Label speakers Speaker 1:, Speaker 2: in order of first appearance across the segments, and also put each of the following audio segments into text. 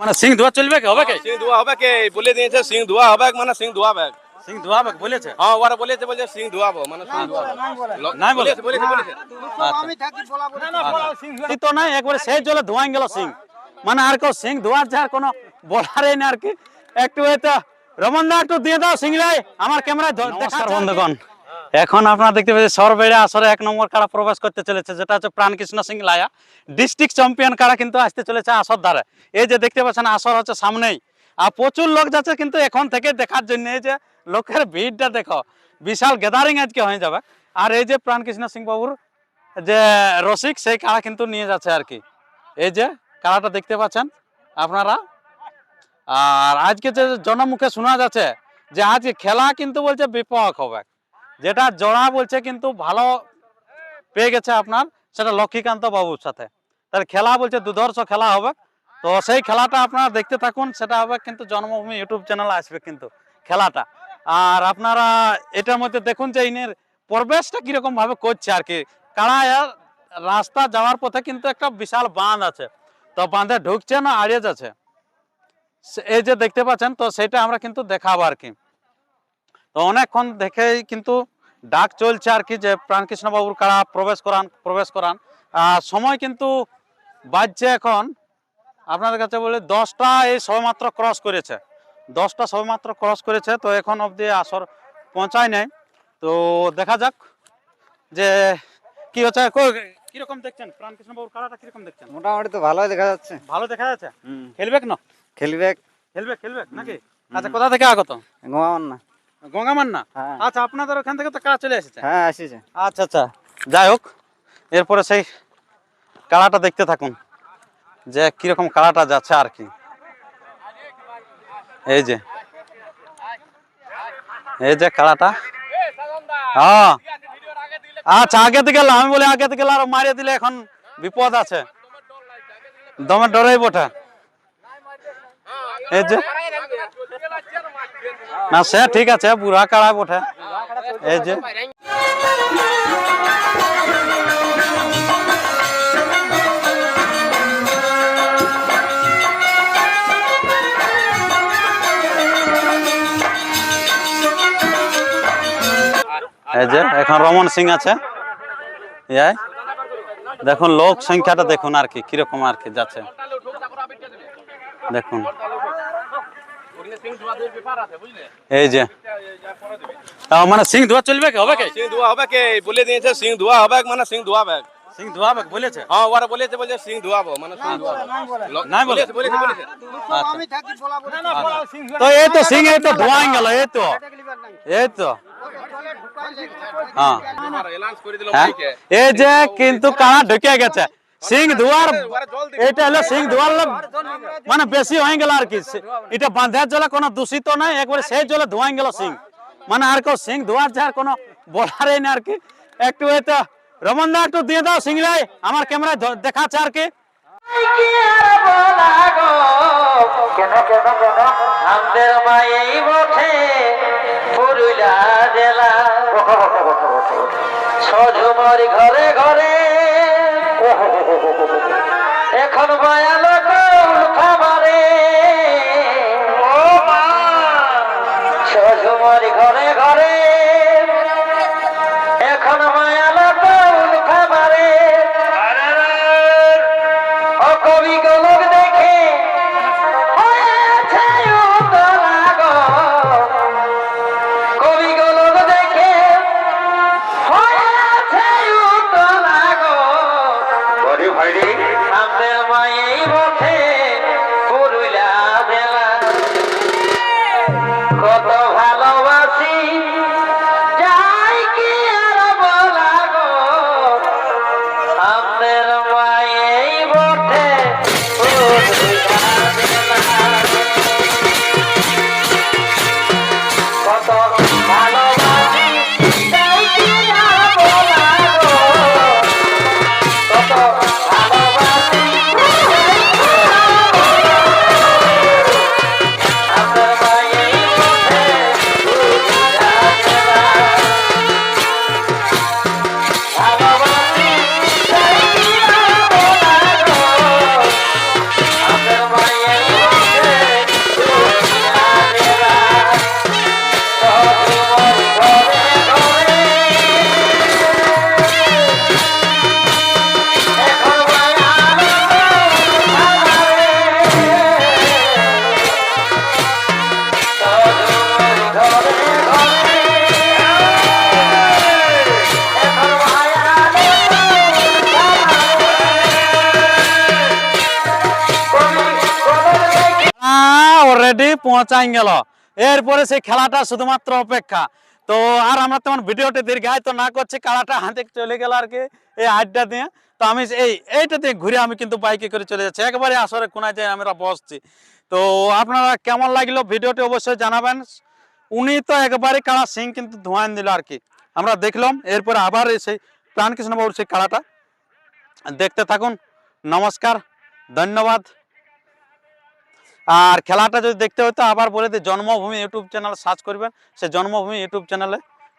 Speaker 1: মানে সিং ধোয়া চলবে কি হবে কি?
Speaker 2: সিং ধোয়া হবে কে? বলে দিয়েছে সিং ধোয়া হবে মানে সিং ধোয়া হবে।
Speaker 1: সিং ধোয়াবে বলেছে?
Speaker 2: হ্যাঁ ওরা বলেছে বলছে সিং ধোয়াবো মানে সিং ধোয়াবো
Speaker 1: নাই বলে?
Speaker 2: বলেছে? বলেছে বলেছে
Speaker 1: এই তো নাই একবারে সেই জলে ধোয়াই গেল সিং। মানে আর কেউ সিং ধোয়ার যার কোনো বলারই না আর কি। একটু এতো রমন দা একটু দিয়ে দাও সিং লাই আমার ক্যামেরায় নমস্কার বন্ধুগণ। এখন আপনারা দেখতে পাচ্ছেন সরবেড়া আসরে এক নম্বর কারা প্রবেশ করতে চলেছে, যেটা হচ্ছে প্রাণকৃষ্ণ সিং লায়া ডিস্ট্রিক্ট চ্যাম্পিয়ন কারা কিন্তু আসতে চলেছে আসর ধারে এই যে দেখতে পাচ্ছেন, আসর হচ্ছে সামনেই। আর প্রচুর লোক যাচ্ছে কিন্তু এখন থেকে দেখার জন্য, এই যে লোকের ভিড়টা দেখো, বিশাল গ্যাদারিং আজকে হয়ে যাবে। আর এই যে প্রাণকৃষ্ণ সিং বাবুর যে রসিক, সেই কারা কিন্তু নিয়ে যাচ্ছে আর কি। এই যে কারাটা দেখতে পাচ্ছেন আপনারা। আর আজকে যে জনমুখে শোনা যাচ্ছে যে আজকে খেলা কিন্তু বলছে বিপক হবে। যেটা জোড়া বলছে কিন্তু ভালো পেয়ে গেছে আপনার, সেটা লক্ষ্মীকান্ত বাবুর সাথে। তার খেলা বলছে দুধর্ষ খেলা হবে। তো সেই খেলাটা আপনারা দেখতে থাকুন, সেটা হবে কিন্তু জন্মভূমি ইউটিউব চ্যানেলে আসবে কিন্তু খেলাটা। আর আপনারা এটার মধ্যে দেখুন যে ইনের প্রবেশটা কীরকম ভাবে করছে আর কি। কারণ রাস্তা যাওয়ার পথে কিন্তু একটা বিশাল বাঁধ আছে। তো বাঁধে ঢুকছে না, আড়িয়ে যাচ্ছে। এই যে দেখতে পাচ্ছেন, তো সেটা আমরা কিন্তু দেখাবো আর কি। তো অনেকক্ষণ দেখেই কিন্তু ডাক চলছে আর কি যে প্রাণকৃষ্ণ বাবুর কারা প্রবেশ করান প্রবেশ করান। আর সময় কিন্তু বাজছে এখন আপনাদের কাছে বলে দশটা এই সবেমাত্র ক্রস করেছে। দশটা সবেমাত্র ক্রস করেছে তো এখন অবধি আসর পৌঁছায় নাই। তো দেখা যাক যে কি হচ্ছে। কো- কীরকম দেখছেন? প্রাণকৃষ্ণ বাবুর কারাটা কীরকম দেখছেন?
Speaker 3: মোটামুটি তো ভালোই দেখা যাচ্ছে।
Speaker 1: ভালো দেখা যাচ্ছে? খেলবে না?
Speaker 3: খেলবে।
Speaker 1: খেলবে খেলবে নাকি? আচ্ছা কোথা থেকে আগত?
Speaker 3: না। হ্যাঁ।
Speaker 1: আচ্ছা আপনাদের ওখান থেকে তো কাজ চলে এসেছে?
Speaker 3: হ্যাঁ আসিছে
Speaker 1: আচ্ছা আচ্ছা। যাই হোক এরপরে সেই কালাটা দেখতে থাকুন যে কীরকম কালাটা যাচ্ছে আর কি। এই যে এই যে কালাটা। হ্যাঁ। আচ্ছা আগে থেকে আমি বলি আগে থেকে আরও মারিয়ে দিলে এখন বিপদ আছে। দমে ডরেই বটে এই যে। না, সে ঠিক আছে, বুড়া কাড়া বটে। এই যে। এই যে, এখন রমন সিং আছে। ইয়াই। দেখুন, লোক সংখ্যাটা দেখুন আর কি, কীরকম আর কি যাচ্ছে। দেখুন। এই যে। তাও মানে সিং ধোয়া চলবে কি হবে কি?
Speaker 2: সিং ধোয়া হবে কে? বলে দিয়েছে সিং ধোয়া হবে মানে সিং ধোয়াবে
Speaker 1: সিং ধোয়াবে বলেছে?
Speaker 2: হ্যাঁ ওরা বলেছে বলছে সিং ধোয়াবো মানে সিং ধোয়াবো
Speaker 1: বলে?
Speaker 2: বলেছে বলেছে। বলেছে
Speaker 1: তো এই তো সিং এই তো ধোয়াই গেল এই তো। এই তো। হ্যাঁ।
Speaker 2: এলান্স করে দিল
Speaker 1: হ্যাঁ।
Speaker 2: ভাইকে
Speaker 1: এই যে কিন্তু কানা ঢুকে গেছে। সিং ধোয়ার এটা হলো সিং ধোয়ার লোক মানে বেশি হয়ে গেল আর কি এটা বাঁধার জলে কোনো দূষিত নাই একবারে সেই জলে ধোয়াই গেল সিং মানে আর কেউ সিং ধোয়ার যার কোনো বলারই না আর কি একটু এটা রমন দা একটু দিয়ে দাও সিং লাই আমার ক্যামেরায় দেখাচ্ছে আর কি
Speaker 4: আমাদের মায়েই বটে পুরুলা জেলা। সজুমর ঘরে ঘরে এখন মায়া উতলা গো। আমাদের মায়েই বটে
Speaker 1: অলরেডি পৌঁছাই গেল। এরপরে সেই খেলাটা শুধুমাত্র অপেক্ষা। তো আর আমরা তেমন ভিডিওটি দীর্ঘায়িত না করছি, কালাটা হাতে চলে গেল আর কি, এই আড্ডা দিয়ে। তো আমি এই, এইটা দিয়ে ঘুরে আমি কিন্তু বাইকে করে চলে যাচ্ছি। একবারে আসরে কোনায় যাই আমরা বসছি। তো আপনারা কেমন লাগল ভিডিওটি অবশ্যই জানাবেন। উনি তো একবারে কালা সিং কিন্তু ধোঁয়ান দিল আর কি। আমরা দেখলাম, এরপরে আবার সেই প্রাণকৃষ্ণ বাবুর সেই কালাটা। দেখতে থাকুন, নমস্কার, ধন্যবাদ। আর খেলাটা যদি দেখতে হয় তো আবার বলে দিই, জন্মভূমি ইউটিউব চ্যানেল সার্চ করবেন, সে জন্মভূমি ইউটিউব চ্যানেলে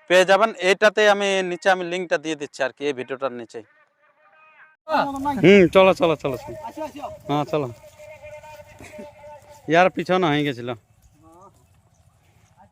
Speaker 1: পেয়ে যাবেন। এটাতে আমি নিচে আমি লিঙ্কটা দিয়ে দিচ্ছি আর কি এই ভিডিওটার নিচে। হুম চলো চলো চলো। হ্যাঁ চলো। ইয়ার পিছনে হয়ে গেছিল।